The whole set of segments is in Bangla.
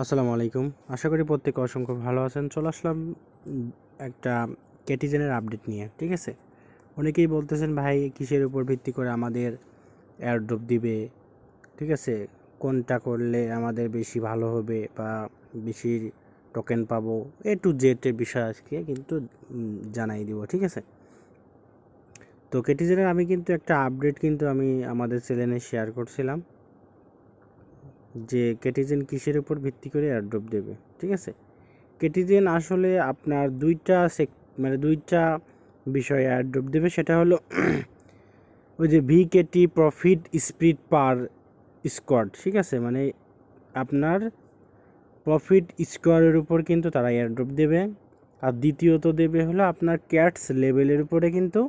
আসসালামু আলাইকুম। আশা করি প্রত্যেকে অসংখ্য ভালো আছেন। চলে আসলাম একটা ক্যাটিজেনের আপডেট নিয়ে, ঠিক আছে? অনেকেই বলতেছেন, ভাই, কিসের উপর ভিত্তি করে আমাদের এয়ারড্রপ দিবে? ঠিক আছে? কোনটা করলে আমাদের বেশি ভালো হবে বা বেশি টোকেন পাবো? এ টু জেডের বিষয় আজকে কিন্তু জানাই দিব, ঠিক আছে? তো কেটিজেনের আমি কিন্তু একটা আপডেট কিন্তু আমি আমাদের চ্যানেলে শেয়ার করছিলাম। যে কেটিজেন কিসের উপর ভিত্তি করে এয়ারড্রপ দেবে, ঠিক আছে? কেটিজেন আসলে আপনার দুইটা মানে দুইটা বিষয়ে এয়ারড্রপ দেবে, সেটা হলো ওই যে ভি ভিকেটি প্রফিট স্পিড পার স্কোয়াড ঠিক আছে? মানে আপনার প্রফিট স্কোয়ারের উপর কিন্তু তারা এয়ারড্রপ দেবে, আর দ্বিতীয়ত দেবে হলো আপনার ক্যাটস লেভেলের উপরে কিন্তু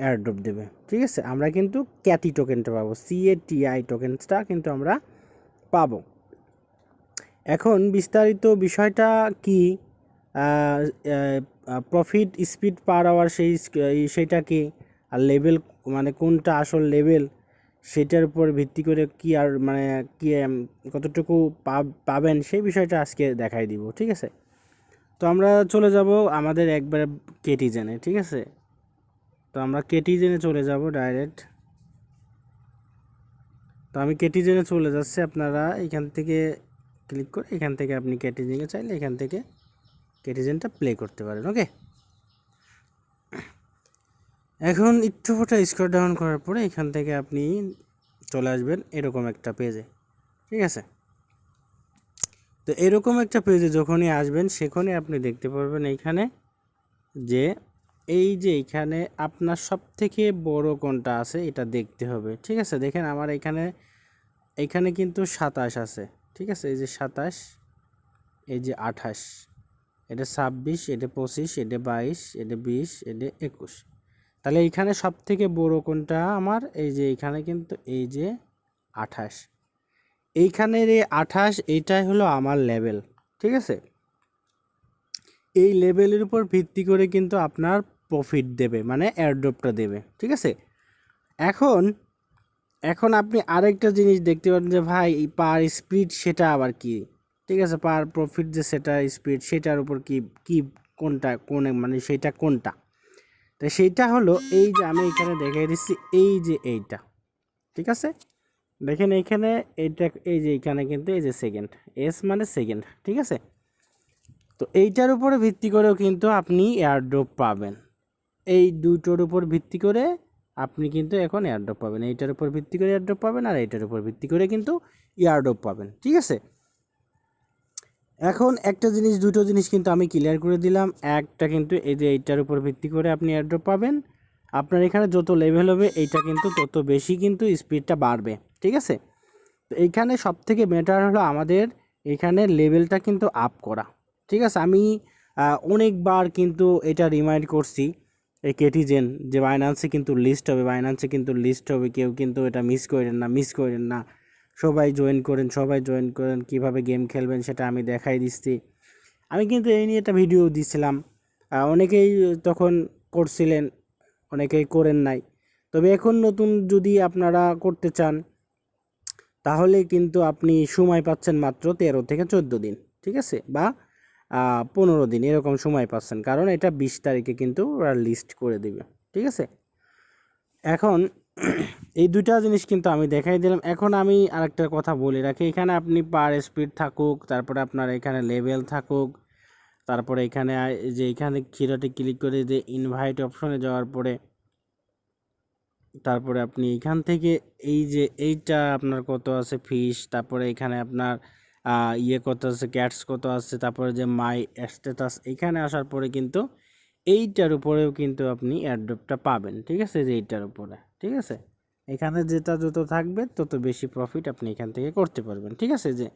এয়ারড্রপ দেবে, ঠিক আছে? আমরা কিন্তু ক্যাটি টোকেনটা পাবো সিএটিআই টোকেনসটা কিন্তু আমরা পাবো। এখন বিস্তারিত বিষয়টা কি? প্রফিট স্পিড পার আওয়ার সেই সেইটা কি? আর লেভেল মানে কোনটা আসল লেভেল সেটার উপর ভিত্তি করে কি আর মানে কি কতটুকু পাব- পাবেন সেই বিষয়টা আজকে দেখাই দিব, ঠিক আছে? তো আমরা চলে যাব আমাদের একবার কেটিজেনে ঠিক আছে? তো আমরা কেটিজেনে চলে যাব ডাইরেক্ট তো আমি কেটিজেনে চলে যাচ্ছি, আপনারা এখান থেকে ক্লিক করে এখান থেকে আপনি কেটিজেনে চাইলে এখান থেকে কেটিজেনটা প্লে করতে পারেন ওকে এখন একটু ফোটা স্কোর ডাউন করার পরে এখান থেকে আপনি চলে আসবেন এরকম একটা পেজে ঠিক আছে? তো এরকম একটা পেজে যখনই আসবেন, সেখানে আপনি দেখতে পারবেন এইখানে যে এই যে এখানে আপনার সব থেকে বড় কোনটা আছে, এটা দেখতে হবে, ঠিক আছে? দেখেন আমার এখানে এখানে কিন্তু সাতাশ আছে, ঠিক আছে? এই যে সাতাশ, এই যে আঠাশ, এটা ছাব্বিশ, এটা পঁচিশ, এটা বাইশ, এটা বিশ, এটা একুশ। তাহলে এইখানে সব থেকে বড় কোনটা আমার? এই যে এইখানে কিন্তু, এই যে আঠাশ। এইখানের এই আঠাশ, এইটাই হলো আমার লেভেল, ঠিক আছে? এই লেভেলের উপর ভিত্তি করে কিন্তু আপনার প্রফিট দেবে মানে এয়ারড্রপটা দেবে, ঠিক আছে? এখন এখন আপনি আরেকটা জিনিস দেখতে পারেন যে, ভাই পার স্পিড সেটা আবার কি? ঠিক আছে পার প্রফিট যে সেটা স্পিড সেটার উপর কি কি, কোনটা, কোন মানে সেটা কোনটা? তো সেইটা হলো, এই যে আমি এখানে দেখাই দিচ্ছি, এই যে এইটা, ঠিক আছে? দেখেন এইখানে, এইটা, এই যে এইখানে কিন্তু, এই যে সেকেন্ড এস মানে সেকেন্ড ঠিক আছে? তো এইটার উপরে ভিত্তি করেও কিন্তু আপনি এয়ারড্রপ পাবেন। এই দুটোর উপর ভিত্তি করে আপনি কিন্তু এখন এয়ারড্রপ পাবেন। এইটার উপর ভিত্তি করে এয়ারড্রপ পাবেন আর এইটার উপর ভিত্তি করে কিন্তু এয়ারড্রপ পাবেন, ঠিক আছে? এখন একটা জিনিস, দুটো জিনিস কিন্তু আমি ক্লিয়ার করে দিলাম। একটা কিন্তু এই যে এইটার উপর ভিত্তি করে আপনি এয়ারড্রপ পাবেন। আপনার এখানে যত লেভেল হবে, এইটা কিন্তু তত বেশি কিন্তু স্পিডটা বাড়বে, ঠিক আছে? তো এইখানে সব থেকে বেটার হলো আমাদের এখানে লেভেলটা কিন্তু আপ করা, ঠিক আছে? আমি অনেকবার কিন্তু এটা রিমাইন্ড করছি এই কেটিজেন যে বাইনান্সে কিন্তু লিস্ট হবে, বাইনান্সে কিন্তু লিস্ট হবে, কেউ কিন্তু এটা মিস করেন না, মিস করেন না। সবাই জয়েন করেন, সবাই জয়েন করেন, কীভাবে গেম খেলবেন সেটা আমি দেখাই দিচ্ছি। আমি কিন্তু এই নিয়ে একটা ভিডিও দিছিলাম। অনেকেই তখন করছিলেন, অনেকেই করেন নাই। তবে এখন নতুন যদি আপনারা করতে চান, তাহলে কিন্তু আপনি সময় পাচ্ছেন মাত্র তেরো থেকে চোদ্দ দিন, ঠিক আছে? বা পনেরো দিন, এরকম সময় পাচ্ছেন। কারণ এটা বিশ তারিখে কিন্তু ওরা লিস্ট করে দিবে, ঠিক আছে? এখন এই দুইটা জিনিস কিন্তু আমি দেখাই দিলাম। এখন আমি আরেকটা কথা বলে রাখি। এখানে আপনি পার স্পিড থাকুক, তারপরে আপনার এখানে লেভেল থাকুক, তারপরে এখানে যে এখানে ক্ষীরাটি ক্লিক করে যে ইনভাইট অপশনে যাওয়ার পরে, তারপরে আপনি এখান থেকে এই যে এইটা আপনার কত আছে ফিস তারপরে এখানে আপনার ইয়ে কত আছে ক্যাটস কত আছে, তারপরে যে মাই স্ট্যাটাস এখানে আসার পরে কিন্তু এইটার উপরেও কিন্তু আপনি অ্যাড্রপটা পাবেন, ঠিক আছে? যে এইটার উপরে, ঠিক আছে? এখানে যেটা যত থাকবে, তত বেশি প্রফিট আপনি এখান থেকে করতে পারবেন, ঠিক আছে? যে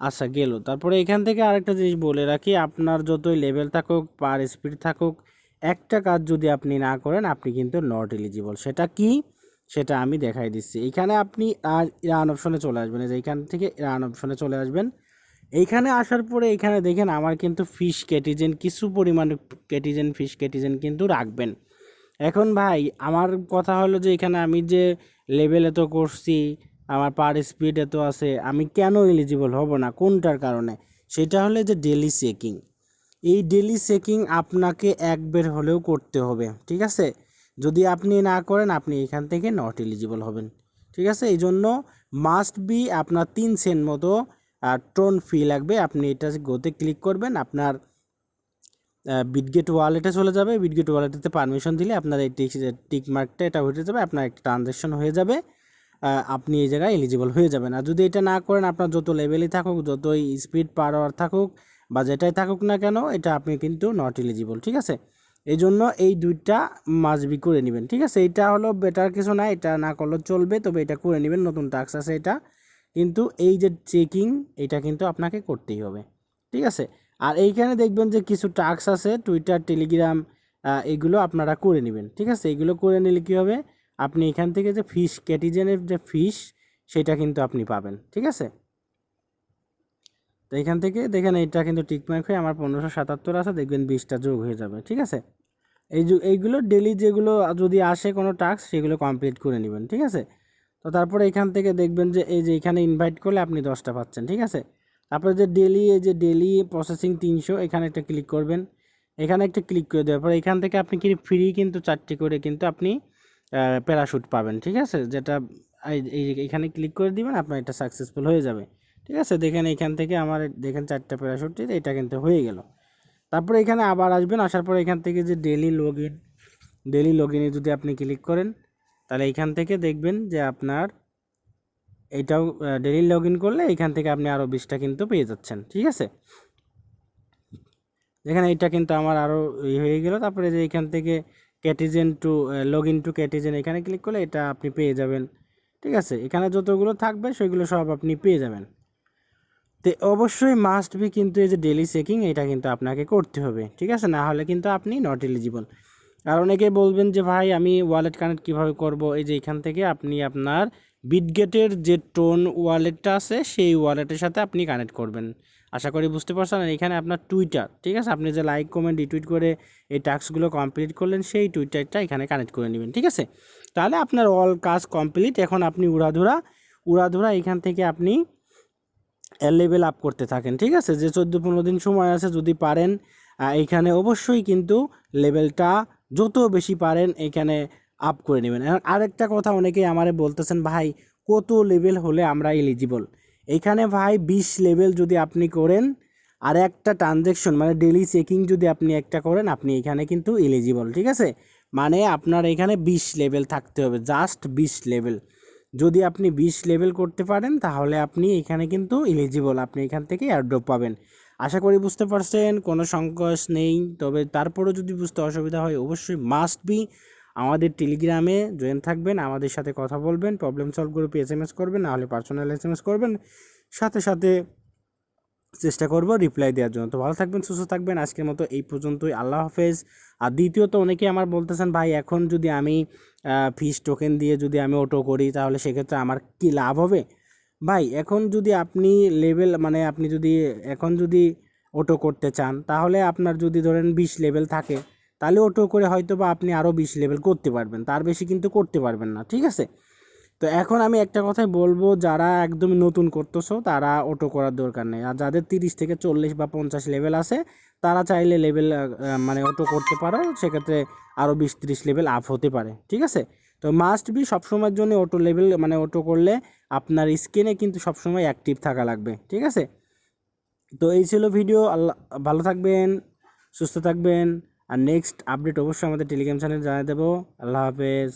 আচ্ছা গেল। তারপরে এখান থেকে আরেকটা জিনিস বলে রাখি, আপনার যতই লেভেল থাকুক পার স্পিড থাকুক, একটা কাজ যদি আপনি না করেন, আপনি কিন্তু নট এলিজিবল সেটা কি? সেটা আমি দেখাই দিচ্ছি। এখানে আপনি রান অপশনে চলে আসবেন। যে এইখান থেকে রান অপশনে চলে আসবেন। এইখানে আসার পরে এখানে দেখেন আমার কিন্তু ফিশ কেটিজেন কিছু পরিমাণে কেটিজেন ফিশ কেটিজেন কিন্তু রাখবেন। এখন ভাই, আমার কথা হলো যে এখানে আমি যে লেভেলে তো করছি, আমার পার স্পিড এত আছে, আমি কেন এলিজিবল হব না? কোনটার কারণে? সেটা হলে যে ডেলি চেকিং এই ডেলি চেকিং আপনাকে এক বের হলেও করতে হবে, ঠিক আছে? যদি আপনি না করেন, আপনি এখান থেকে নট এলিজিবল হবেন। ঠিক আছে? এই জন্য মাস্ট বি আপনার তিন সেন্ট মতো টোন ফি লাগবে। আপনি এটা গোতে ক্লিক করবেন, আপনার বিটগেট ওয়ালেটে চলে যাবে। বিটগেট ওয়ালেটেতে পারমিশন দিলে আপনার এই টিক টিক মার্কটা এটা উঠে যাবে, আপনার একটা ট্রানজ্যাকশন হয়ে যাবে আপনি এই জায়গায় এলিজিবল হয়ে যাবেন। আর যদি এটা না করেন, আপনার যত লেভেলই থাকুক, যতই স্পিড পার থাকুক, বা যেটাই থাকুক না কেন, এটা আপনি কিন্তু নট এলিজিবল ঠিক আছে? এই জন্য এই দুইটা মাসবি করে নেবেন, ঠিক আছে? এটা হলো বেটার কিছু না, এটা না করলেও চলবে, তবে এটা করে নেবেন, নতুন টাস্ক আছে এটা। কিন্তু এই যে চেকিং এটা কিন্তু আপনাকে করতেই হবে, ঠিক আছে? আর এইখানে দেখবেন যে কিছু টাস্ক আছে টুইটার টেলিগ্রাম এগুলো আপনারা করে নেবেন, ঠিক আছে? এগুলো করে নিলে কী হবে? আপনি এখান থেকে যে ফিশ ক্যাটিজেনের যে ফিশ সেটা কিন্তু আপনি পাবেন, ঠিক আছে? তো এখান থেকে দেখেন এইটা কিন্তু টিকমার্ক হয়ে আমার পনেরোশো সাতাত্তর আছে, দেখবেন বিশটা যোগ হয়ে যাবে, ঠিক আছে? এই এইগুলো ডেলি যেগুলো যদি আসে কোনো টাস্ক সেগুলো কমপ্লিট করে নেবেন, ঠিক আছে? তো তারপরে এখান থেকে দেখবেন যে এই যে এখানে ইনভাইট করলে আপনি দশটা পাচ্ছেন, ঠিক আছে? তারপরে যে ডেলি এই যে ডেলি প্রসেসিং তিনশো, এখানে একটা ক্লিক করবেন। এখানে একটা ক্লিক করে দেওয়ার পর এখান থেকে আপনি কি ফ্রি কিন্তু চারটি করে কিন্তু আপনি প্যারাশুট পাবেন, ঠিক আছে? যেটা এখানে ক্লিক করে দিবেন, আপনার এটা সাকসেসফুল হয়ে যাবে। ঠিক আছে? দেখেন এখান থেকে আমার দেখেন চারটা প্যারাশুট এটা কিন্তু হয়ে গেল। তারপরে এখানে আবার আসবেন, আসার পর এখান থেকে যে daily log in daily log ইনে যদি আপনি ক্লিক করেন, তাহলে এখান থেকে দেখবেন যে আপনার এইটাও ডেলি লগ ইন করলে এখান থেকে আপনি আরও বিশটা কিন্তু পেয়ে যাচ্ছেন, ঠিক আছে? এখানে এটা কিন্তু আমার আরও ই হয়ে গেল। তারপরে যে এখান থেকে Catizen to log in to Catizen এখানে ক্লিক করলে এটা আপনি পেয়ে যাবেন, ঠিক আছে? এখানে যতগুলো থাকবে, সেগুলো সব আপনি পেয়ে যাবেন। তো অবশ্যই মাস্ট বি কিন্তু এই যে ডেলি চেকিং এটা কিন্তু আপনাকে করতে হবে, ঠিক আছে? না হলে কিন্তু আপনি নট এলিজিবল আর অনেকে বলবেন যে, ভাই, আমি ওয়ালেট কানেক্ট কীভাবে করব? এই যে এখান থেকে আপনি আপনার বিটগেটের যে টোন ওয়ালেটটা আছে, সেই ওয়ালেটের সাথে আপনি কানেক্ট করবেন। আশা করি বুঝতে পারছেন? এখানে আপনার টুইটার ঠিক আছে? আপনি যে লাইক কমেন্ট রিটুইট করে এই টাস্কগুলো কমপ্লিট করলেন, সেই টুইটারটা এখানে কানেক্ট করে নেবেন, ঠিক আছে? তাহলে আপনার অল কাজ কমপ্লিট এখন আপনি উড়াধুরা উড়াধুরা এখান থেকে আপনি লেভেল আপ করতে থাকেন, ঠিক আছে? যে চোদ্দ পনেরো দিন সময় আছে, যদি পারেন এইখানে অবশ্যই কিন্তু লেভেলটা যত বেশি পারেন, এখানে আপ করে নেবেন। আরেকটা কথা অনেকেই আমারে বলতেছেন, ভাই, কত লেভেল হলে আমরা এলিজিবল এখানে ভাই, বিশ লেভেল যদি আপনি করেন, আর একটা ট্রানজ্যাকশন মানে ডেলি চেকিং যদি আপনি একটা করেন, আপনি এখানে কিন্তু এলিজিবল ঠিক আছে? মানে আপনার এখানে বিশ লেভেল থাকতে হবে জাস্ট বিশ লেভেল যদি আপনি বিশ লেভেল করতে পারেন, তাহলে আপনি এখানে কিন্তু এলিজিবল আপনি এখান থেকে এয়ারড্রপ পাবেন। আশা করি বুঝতে পারছেন, কোনো সংকোচ নেই। তবে তারপরেও যদি বুঝতে অসুবিধা হয়, অবশ্যই মাস্ট বি আমাদের টেলিগ্রামে জয়েন থাকবেন, আমাদের সাথে কথা বলবেন প্রবলেম সলভ গ্রুপে এস এম এস করবেন নাহলে পার্সোনাল এস এম এস করবেন। সাথে সাথে চেষ্টা করব রিপ্লাই দেওয়ার জন্য। তো ভালো থাকবেন, সুস্থ থাকবেন। আজকের মতো এই পর্যন্তই। আল্লাহ হাফেজ। আর দ্বিতীয়ত অনেকেই আমার বলতেছেন, ভাই, এখন যদি আমি ফিস টোকেন দিয়ে যদি আমি অটো করি, তাহলে সেক্ষেত্রে আমার কি লাভ হবে? ভাই, এখন যদি আপনি লেভেল মানে আপনি যদি এখন যদি অটো করতে চান, তাহলে আপনার যদি ধরেন বিশ লেভেল থাকে, তাহলে অটো করে হয়তো বা আপনি আরও বিশ লেভেল করতে পারবেন। তার বেশি কিন্তু করতে পারবেন না, ঠিক আছে? তো এখন আমি একটা কথাই বলব, যারা একদমই নতুন করতেছো, তারা অটো করার দরকার নেই। আর যাদের তিরিশ থেকে চল্লিশ বা পঞ্চাশ লেভেল আছে, তারা চাইলে লেভেল মানে অটো করতে পারো। সেক্ষেত্রে আরও বিশ তিরিশ লেভেল আপ হতে পারে, ঠিক আছে? তো মাস্ট বি সবসময়ের জন্য অটো লেভেল মানে অটো করলে আপনার স্ক্রিনে কিন্তু সবসময় অ্যাক্টিভ থাকা লাগবে, ঠিক আছে? তো এই ছিল ভিডিও আল্লাহ, ভালো থাকবেন, সুস্থ থাকবেন। আর নেক্সট আপডেট অবশ্যই আমাদের টেলিগ্রাম চ্যানেল জানিয়ে দেবো। আল্লাহ হাফেজ।